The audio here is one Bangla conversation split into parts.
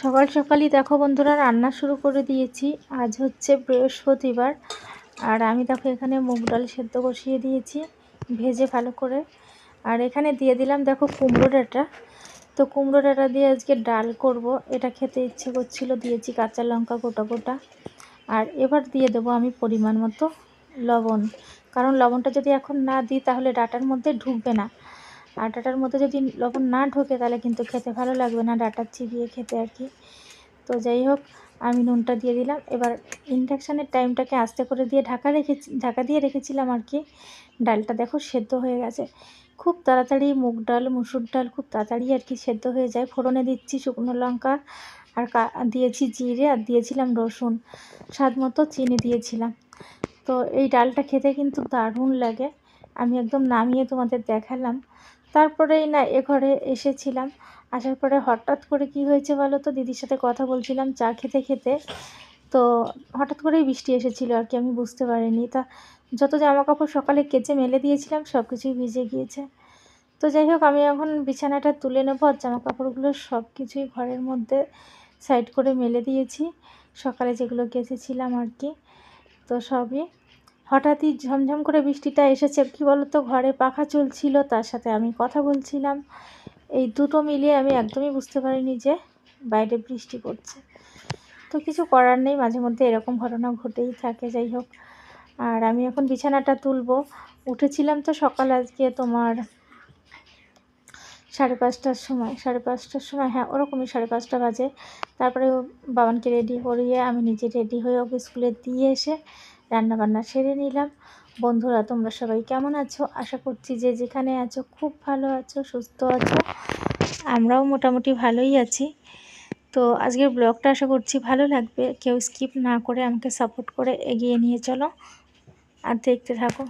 সকাল সকালই দেখো বন্ধুরা, রান্না শুরু করে দিয়েছি। আজ হচ্ছে বৃহস্পতিবার, আর আমি দেখো এখানে মুগ ডাল সেদ্ধ বসিয়ে দিয়েছি, ভেজে ভালো করে। আর এখানে দিয়ে দিলাম দেখো কুমড়ো ডাঁটা। তো কুমড়ো ডাঁটা দিয়ে আজকে ডাল করব, এটা খেতে ইচ্ছে করছিল, দিয়েছি কাঁচা লঙ্কা গোটা গোটা। আর এবার দিয়ে দেবো আমি পরিমাণ মতো লবণ। কারণ লবণটা যদি এখন না দিই তাহলে ডাটার মধ্যে ঢুকবে না। আর ডাটার মধ্যে যদি লবণ না ঢোকে তাহলে কিন্তু খেতে ভালো লাগবে না, ডাটা চিবিয়ে খেতে আর কি। তো যাই হোক, আমি নুনটা দিয়ে দিলাম। এবার ইন্ডাকশানের টাইমটাকে আস্তে করে দিয়ে ঢাকা রেখেছি, ঢাকা দিয়ে রেখেছিলাম আর কি। ডালটা দেখো সেদ্ধ হয়ে গেছে। খুব তাড়াতাড়ি মুগ ডাল, মুসুর ডাল খুব তাড়াতাড়ি আর কি সেদ্ধ হয়ে যায়। ফোড়নে দিচ্ছি শুকনো লঙ্কা আর দিয়েছি জিরে আর দিয়েছিলাম রসুন। স্বাদ মতো চিনি দিয়েছিলাম। তো এই ডালটা খেতে কিন্তু দারুণ লাগে। আমি একদম নামিয়ে তোমাদের দেখালাম। তারপরেই না এ ঘরে এসেছিলাম। আসার পরে হঠাৎ করে কি হয়েছে বলো তো? দিদির সাথে কথা বলছিলাম চা খেতে খেতে। তো হঠাৎ করেই বৃষ্টি এসেছিল আর কি, আমি বুঝতে পারিনি। তা যত জামা কাপড় সকালে কেচে মেলে দিয়েছিলাম সব কিছুই ভিজে গিয়েছে। তো যাই হোক, আমি এখন বিছানাটা তুলে নেব আর জামা কাপড়গুলো সব কিছুই ঘরের মধ্যে সাইড করে মেলে দিয়েছি। সকালে যেগুলো কেচেছিলাম আর কি, তো সবই। হঠাৎই ঝমঝম করে বৃষ্টিটা এসেছে। কী বলতো, ঘরে পাখা চলছিল, তার সাথে আমি কথা বলছিলাম। এই দুটো মিলিয়ে আমি একদমই বুঝতে পারিনি যে বাইরে বৃষ্টি পড়ছে। তো কিছু করার নেই, মাঝে মধ্যে এরকম ঘটনা ঘটেই থাকে, যাই হোক। আর আমি এখন বিছানাটা তুলবো। উঠেছিলাম তো সকাল আজকে তোমার সাড়ে পাঁচটার সময়, সাড়ে পাঁচটার সময় হ্যাঁ ওরকমই সাড়ে পাঁচটা বাজে। তারপরে বাবানকে রেডি করিয়ে আমি নিজে রেডি হয়ে ওকে স্কুলে দিয়ে এসে রান্নাবান্না সেরে নিলাম। বন্ধুরা, তোমরা সবাই কেমন আছো? আশা করছি যে যেখানে আছো খুব ভালো আছো, সুস্থ আছো। আমরাও মোটামুটি ভালোই আছি। তো আজকের ব্লগটা আশা করছি ভালো লাগবে। কেউ স্কিপ না করে আমাকে সাপোর্ট করে এগিয়ে নিয়ে চলো। আর দেখতে থাকো।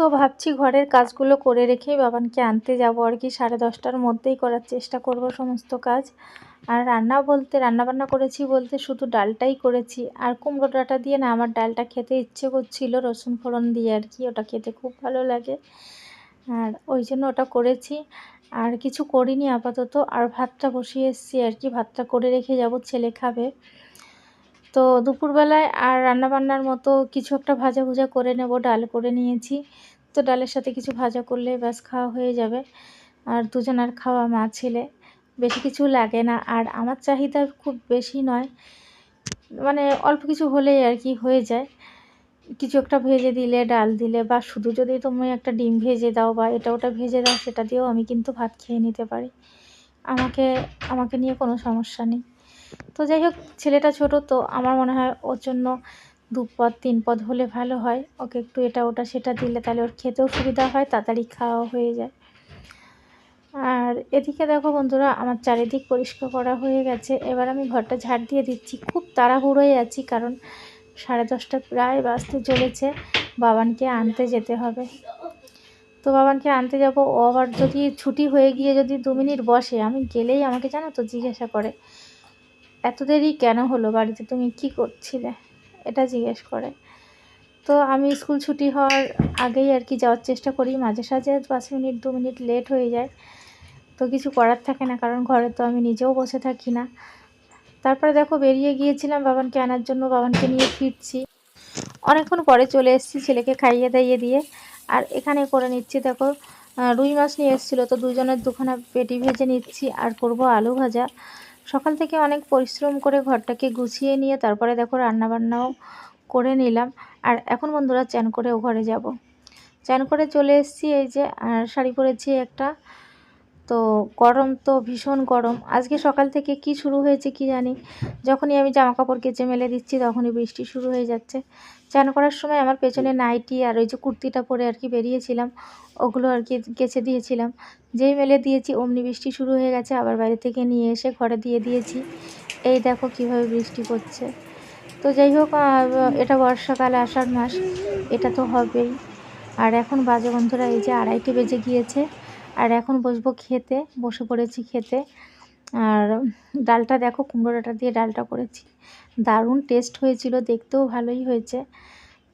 তো ভাবছি ঘরের কাজগুলো করে রেখেই বাবানকে আনতে যাব আর কি। সাড়ে দশটার মধ্যেই করার চেষ্টা করব সমস্ত কাজ। আর রান্না বলতে, রান্নাবান্না করেছি বলতে শুধু ডালটাই করেছি। আর কুমড়ো ডাটা দিয়ে না আমার ডালটা খেতে ইচ্ছে করছিল, রসুন ফোড়ন দিয়ে আর কি, ওটা খেতে খুব ভালো লাগে। আর ওই জন্য ওটা করেছি। আর কিছু করিনি আপাতত। আর ভাতটা বসিয়ে এসেছি আর কি, ভাতটা করে রেখে যাব, ছেলে খাবে। তো দুপুরবেলায় আর রান্নাবান্নার মতো কিছু একটা ভাজা ভুজা করে নেব, ডাল করে নিয়েছি। তো ডালের সাথে কিছু ভাজা করলে ব্যাস খাওয়া হয়ে যাবে। আর দুজনার খাওয়া মা ছেলে, বেশি কিছু লাগে না। আর আমার চাহিদা খুব বেশি নয় মানে অল্প কিছু হলেই আর কি হয়ে যায়। কিছু একটা ভেজে দিলে, ডাল দিলে বা শুধু যদি তুমি একটা ডিম ভেজে দাও বা এটা ওটা ভেজে দাও, সেটা দিয়েও আমি কিন্তু ভাত খেয়ে নিতে পারি। আমাকে আমাকে নিয়ে কোনো সমস্যা নেই। তো যাই হোক, ছেলেটা ছোট তো আমার মনে হয় ওর জন্য দু পদ, তিন পদ হলে ভালো হয়। ওকে একটু এটা, ওটা, সেটা দিলে তাহলে ওর খেতেও সুবিধা হয়, তাড়াতাড়ি খাওয়া হয়ে যায়। আর এদিকে দেখো বন্ধুরা, আমার চারিদিক পরিষ্কার করা হয়ে গেছে। এবার আমি ঘরটা ঝাড় দিয়ে দিচ্ছি। খুব তাড়াহুড়োই আছি, কারণ সাড়ে দশটা প্রায় বাজতে চলেছে। বাবানকে আনতে যেতে হবে। তো বাবানকে আনতে যাব। ও আবার যদি ছুটি হয়ে গিয়ে যদি দু মিনিট বসে, আমি গেলেই আমাকে জানো তো জিজ্ঞাসা করে। এত দেরি কেন হলো বাড়িতে? তুমি কি করছিলে? এটা জিজ্ঞেস করে। তো আমি স্কুল ছুটি হওয়ার আগেই আর কি যাওয়ার চেষ্টা করি। মাঝে সাঝে পাঁচ মিনিট, দু মিনিট লেট হয়ে যায়। তো কিছু করার থাকে না, কারণ ঘরে তো আমি নিজেও বসে থাকি না। তারপরে দেখো বেরিয়ে গিয়েছিলাম বাবানকে আনার জন্য। বাবানকে নিয়ে ফিরছি। অনেকক্ষণ পরে চলে এসেছি ছেলেকে খাইয়ে দাইয়ে দিয়ে। আর এখানে করে নিচ্ছি দেখো রুই মাছ নিয়ে এসেছিল। তো দুজনের দুখানা পেটি ভেজে নিচ্ছি। আর করব আলু ভাজা। সকাল থেকে অনেক পরিশ্রম করে ঘরটাকে গুছিয়ে নিয়ে তারপরে দেখো রান্নাবান্নাও করে নিলাম। আর এখন বন্ধুরা চ্যান করে ও ঘরে যাব। চ্যান করে চলে এসেছি এই যে, আর শাড়ি পরেছি একটা। তো গরম তো ভীষণ গরম। আজকে সকাল থেকে কি শুরু হয়েছে কি জানি। যখনই আমি জামা কাপড় কেচে মেলে দিচ্ছি তখনই বৃষ্টি শুরু হয়ে যাচ্ছে। চান করার সময় আমার পেছনে নাইটি আর ওই যে কুর্তিটা পরে আর কি বেরিয়েছিলাম, ওগুলো আর কি কেচে দিয়েছিলাম। যেই মেলে দিয়েছি অমনি বৃষ্টি শুরু হয়ে গেছে, আবার বাইরে থেকে নিয়ে এসে ঘরে দিয়ে দিয়েছি। এই দেখো কীভাবে বৃষ্টি পড়ছে। তো যাই হোক এটা বর্ষাকালে, আষাঢ় মাস, এটা তো হবেই। আর এখন বাজে বন্ধুরা, এই যে আড়াইটে বেজে গিয়েছে। আর এখন বসবো খেতে, বসে পড়েছি খেতে। আর ডালটা দেখো কুমড়ো ডাটা দিয়ে ডালটা করেছি। দারুণ টেস্ট হয়েছিল, দেখতেও ভালোই হয়েছে।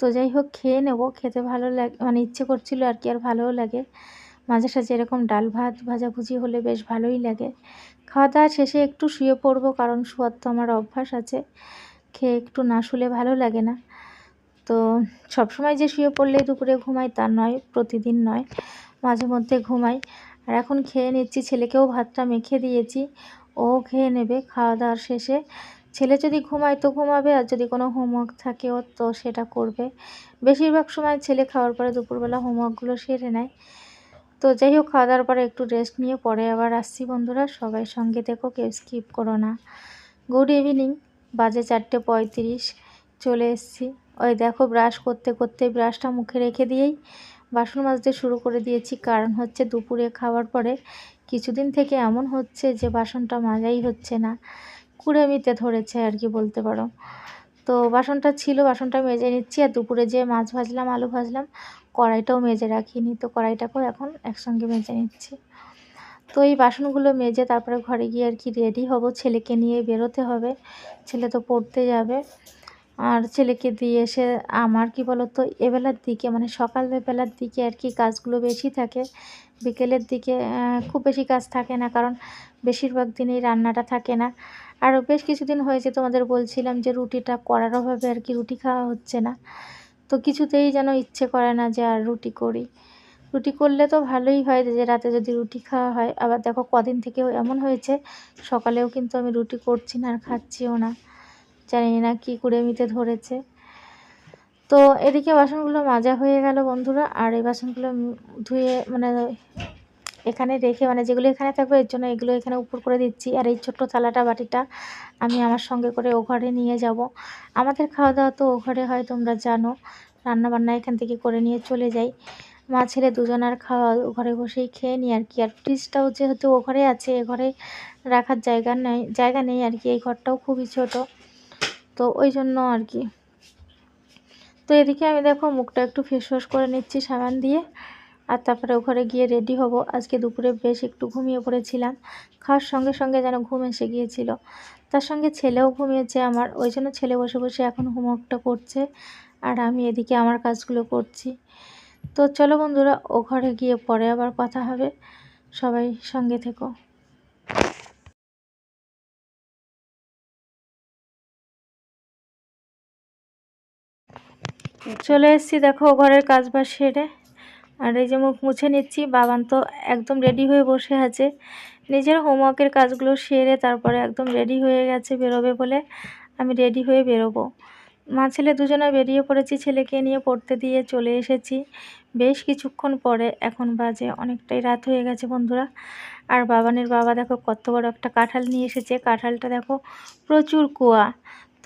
তো যাই হোক, খেয়ে নেব, খেতে ভালো লাগে মানে ইচ্ছে করছিল আর কি, আর ভালোও লাগে। মাঝে সাঝে এরকম ডাল ভাত ভাজাভুজি হলে বেশ ভালোই লাগে। খাওয়া দাওয়া শেষে একটু শুয়ে পড়ব, কারণ শুয়ার তো আমার অভ্যাস আছে। খেয়ে একটু না শুলে ভালো লাগে না। তো সবসময় যে শুয়ে পড়লেই দুপুরে ঘুমাই তা নয়, প্রতিদিন নয়। মাঝে মধ্যে ঘুমাই। আর এখন খেয়ে নিচ্ছি, ছেলেকেও ভাতটা মেখে দিয়েছি। ও খেয়ে নেবে খাওয়া দাওয়ার শেষে। ছেলে যদি ঘুমায় তো ঘুমাবে, আর যদি কোনো হোমওয়ার্ক থাকে ও তো সেটা করবে। বেশিরভাগ সময় ছেলে খাওয়ার পরে দুপুরবেলা হোমওয়ার্কগুলো সেরে নেয়। তো যাই হোক খাওয়া দাওয়ার পরে একটু রেস্ট নিয়ে পরে আবার আসছি বন্ধুরা। সবাই সঙ্গে দেখো কেউ স্কিপ করো না। গুড ইভিনিং, বাজে চারটে পঁয়ত্রিশ, চলে এসছি। ওই দেখো, ব্রাশ করতে করতে ব্রাশটা মুখে রেখে দিয়েই বাসন মাজতে শুরু করে দিয়েছি। কারণ হচ্ছে দুপুরে খাওয়ার পরে কিছুদিন থেকে এমন হচ্ছে যে বাসনটা মাজাই হচ্ছে না। কুড়েমিতে ধরেছে আর কি বলতে পারো। তো বাসনটা ছিল, বাসনটা মেজে নিচ্ছি আর দুপুরে যে মাছ ভাজলাম, আলু ভাজলাম, কড়াইটাও মেজে রাখিনি। তো কড়াইটাকেও এখন একসঙ্গে মেজে নিচ্ছি। তো এই বাসনগুলো মেজে তারপরে ঘরে গিয়ে আর কি রেডি হব। ছেলেকে নিয়ে বেরোতে হবে। ছেলে তো পড়তে যাবে। আর ছেলেকে দিয়ে এসে আমার, কি বলতো, এবেলার দিকে মানে সকাল বেলার দিকে আর কি কাজগুলো বেশি থাকে। বিকেলের দিকে খুব বেশি কাজ থাকে না, কারণ বেশিরভাগ দিনেই রান্নাটা থাকে না। আর বেশ কিছুদিন হয়েছে তোমাদের বলছিলাম যে রুটিটা করার অভাবে আর কি রুটি খাওয়া হচ্ছে না। তো কিছুতেই যেন ইচ্ছে করে না যে আর রুটি করি। রুটি করলে তো ভালোই হয় যে রাতে যদি রুটি খাওয়া হয়। আবার দেখো কদিন থেকেও এমন হয়েছে, সকালেও কিন্তু আমি রুটি করছি না আর খাচ্ছিও না। জানি না কী কুড়েমিতে ধরেছে। তো এদিকে বাসনগুলো মাজা হয়ে গেল বন্ধুরা, আর এই বাসনগুলো ধুয়ে মানে এখানে রেখে মানে যেগুলো এখানে থাকবে এর জন্য এগুলো এখানে উপর করে দিচ্ছি। আর এই ছোট্ট থালাটা বাটিটা আমি আমার সঙ্গে করে ও ঘরে নিয়ে যাব। আমাদের খাওয়া দাওয়া তো ও ঘরে হয়, তোমরা জানো। রান্না বান্না এখান থেকে করে নিয়ে চলে যাই। মা ছেলে দুজনার খাওয়া ঘরে বসেই খেয়ে নিই আর কি। আর ফ্রিজটাও যেহেতু ও ঘরে আছে, এ ঘরে রাখার জায়গা নেই জায়গা নেই আর কি। এই ঘরটাও খুবই ছোট। তো ওই জন্য আর কি। তো এদিকে আমি দেখো মুখটা একটু ফেস ওয়াশ করে নিচ্ছি সাবান দিয়ে। আর তারপরে ওখানে গিয়ে রেডি হব। আজকে দুপুরে বেশ একটু ঘুমিয়ে পড়েছিলাম। খাওয়ার সঙ্গে সঙ্গে যেন ঘুম এসে গিয়েছিল। তার সঙ্গে ছেলেও ঘুমিয়েছে আমার। ওই জন্য ছেলে বসে বসে এখন হোমওয়ার্কটা করছে। আর আমি এদিকে আমার কাজগুলো করছি। তো চলো বন্ধুরা, ও ঘরে গিয়ে পরে আবার কথা হবে। সবাই সঙ্গে থেকো। চলে এসেছি, দেখো ঘরের কাজ বাজ সেরে। আর এই যে মুখ মুছে নিচ্ছি, বাবান তো একদম রেডি হয়ে বসে আছে। নিজের হোমওয়ার্কের কাজগুলো সেরে তারপরে একদম রেডি হয়ে গেছে বেরোবে বলে আমি রেডি হয়ে বেরোবো। মা ছেলে দুজনে বেরিয়ে পড়েছি, ছেলেকে নিয়ে পড়তে দিয়ে চলে এসেছি। বেশ কিছুক্ষণ পরে এখন বাজে, অনেকটাই রাত হয়ে গেছে বন্ধুরা। আর বাবানের বাবা দেখো কত বড় একটা কাঁঠাল নিয়ে এসেছে। কাঁঠালটা দেখো প্রচুর কুয়া।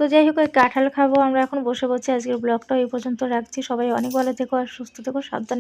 তো যাই হোক, ওই কাঁঠাল খাব, আমরা এখন বসে বসে আজকের ব্লগটা এই পর্যন্ত রাখছি। সবাই অনেক ভালো থেকো আর সুস্থ থেকো, সাবধানে